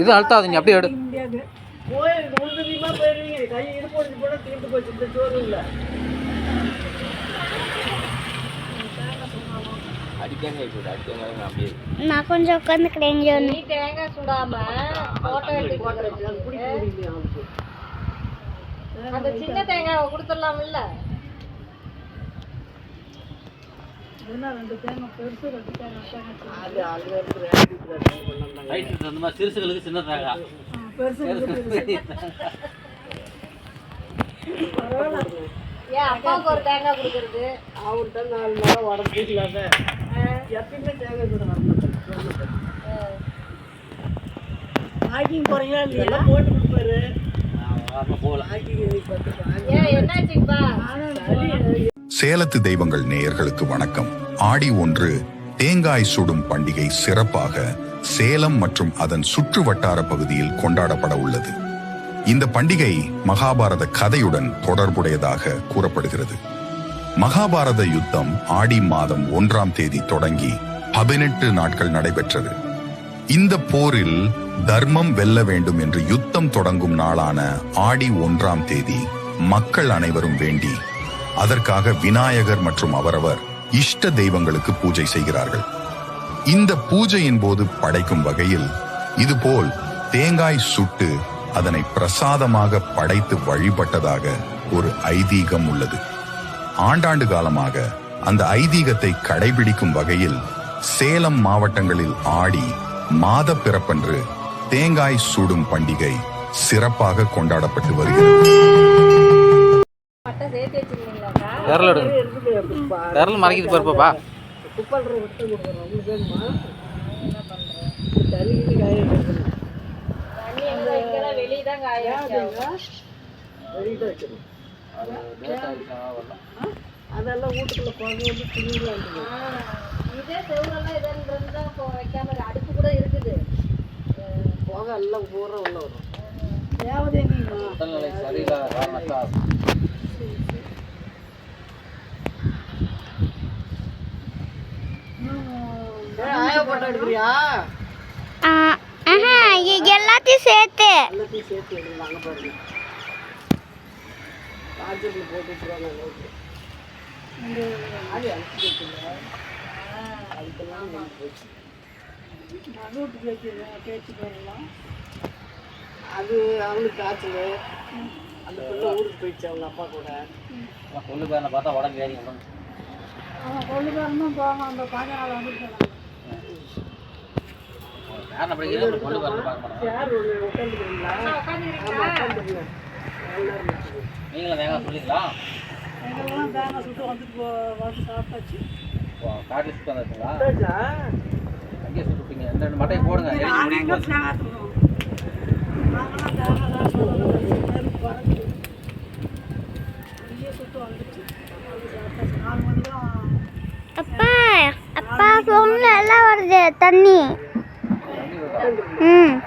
இது அழுத்தாதீங்க அப்படியே எடு. நான் கொஞ்சம் உட்காந்துக்கிறேன் இங்கே நீ தேங்காய் சுடாம போட்டோ எடுத்து அந்த சின்ன தேங்காவை கொடுத்துடலாம்ல அது அது இருக்கிற கொண்டாந்தாங்க ரைட் அந்த மாதிரி சிறுசுகளுக்கு சின்ன தேங்காய் ஏன் அப்பாவுக்கு ஒரு தேங்காய் கொடுக்கறது? அவர்கிட்ட நாலு நாளாக உடம்பு எப்பயுமே தேங்காய் கூட வரமாட்டேன் வாக்கிங் போறீங்களா இல்லையா? போட்டு கொடுப்பாரு. போகல வாக்கிங் பார்த்து ஏன் என்னாச்சுப்பா? சேலத்து தெய்வங்கள் நேயர்களுக்கு வணக்கம். ஆடி ஒன்று தேங்காய் சுடும் பண்டிகை சிறப்பாக சேலம் மற்றும் அதன் சுற்று வட்டார பகுதியில் கொண்டாடப்பட உள்ளது. இந்த பண்டிகை மகாபாரத கதையுடன் தொடர்புடையதாக கூறப்படுகிறது. மகாபாரத யுத்தம் ஆடி மாதம் ஒன்றாம் தேதி தொடங்கி பதினெட்டு நாட்கள் நடைபெற்றது. இந்த போரில் தர்மம் வெல்ல வேண்டும் என்று யுத்தம் தொடங்கும் நாளான ஆடி ஒன்றாம் தேதி மக்கள் அனைவரும் வேண்டி அதற்காக விநாயகர் மற்றும் அவரவர் இஷ்ட தெய்வங்களுக்கு பூஜை செய்கிறார்கள். இந்த பூஜையின் போது படைக்கும் வகையில் இதுபோல் தேங்காய் சுட்டு அதனை பிரசாதமாக படைத்து வழிபட்டதாக ஒரு ஐதீகம் உள்ளது. ஆண்டாண்டு காலமாக அந்த ஐதீகத்தை கடைபிடிக்கும் வகையில் சேலம் மாவட்டங்களில் ஆடி மாத பிறப்பன்று தேங்காய் சுடும் பண்டிகை சிறப்பாக கொண்டாடப்பட்டு வருகிறது. விரல் எடுங்க விரல் மறைக்குது பாருப்பாப்பா அதெல்லாம் வீட்டுக்குள்ள குழந்தை வந்து துணிலாம் இதே செவ்வரெல்லாம் இதன்றது தான் வைக்காம. அடுப்பு கூட இருக்குது. போக எல்லாம் பூரா உள்ள வரும். சரியில்லாத எடுக்கிறியா எல்லாத்தையும் சேர்த்து. எல்லாத்தையும் சேர்த்து எடுக்கலாம் அங்கே பாருங்க. சார்ஜரில் போட்டு வச்சுருவாங்க நோட்டு அது அழைச்சி வச்சுருங்க. அதுக்கெல்லாம் நெஞ்சு போச்சு. அது அவனுக்கு காய்ச்சல். அந்த பிள்ளை ஊருக்கு போயிடுச்சு அவங்க அப்பா கூட. கொள்ளு பேரனை பார்த்தா உடம்பு ஏறி பார்க்க யார் உட்காந்துக்கிறீங்களா நீங்களும் தேங்காய் சொல்லிங்களா ஓ, காட்டில் சுத்தம் இருக்குங்களா சாப்பிட்டாச்சா? அங்கேயே சுட்டுப்பீங்க ரெண்டு ரெண்டு மட்டையை போடுங்க. அப்பா அப்பா ஃபோன்ல எல்லாம் வருது தண்ணி. 嗯。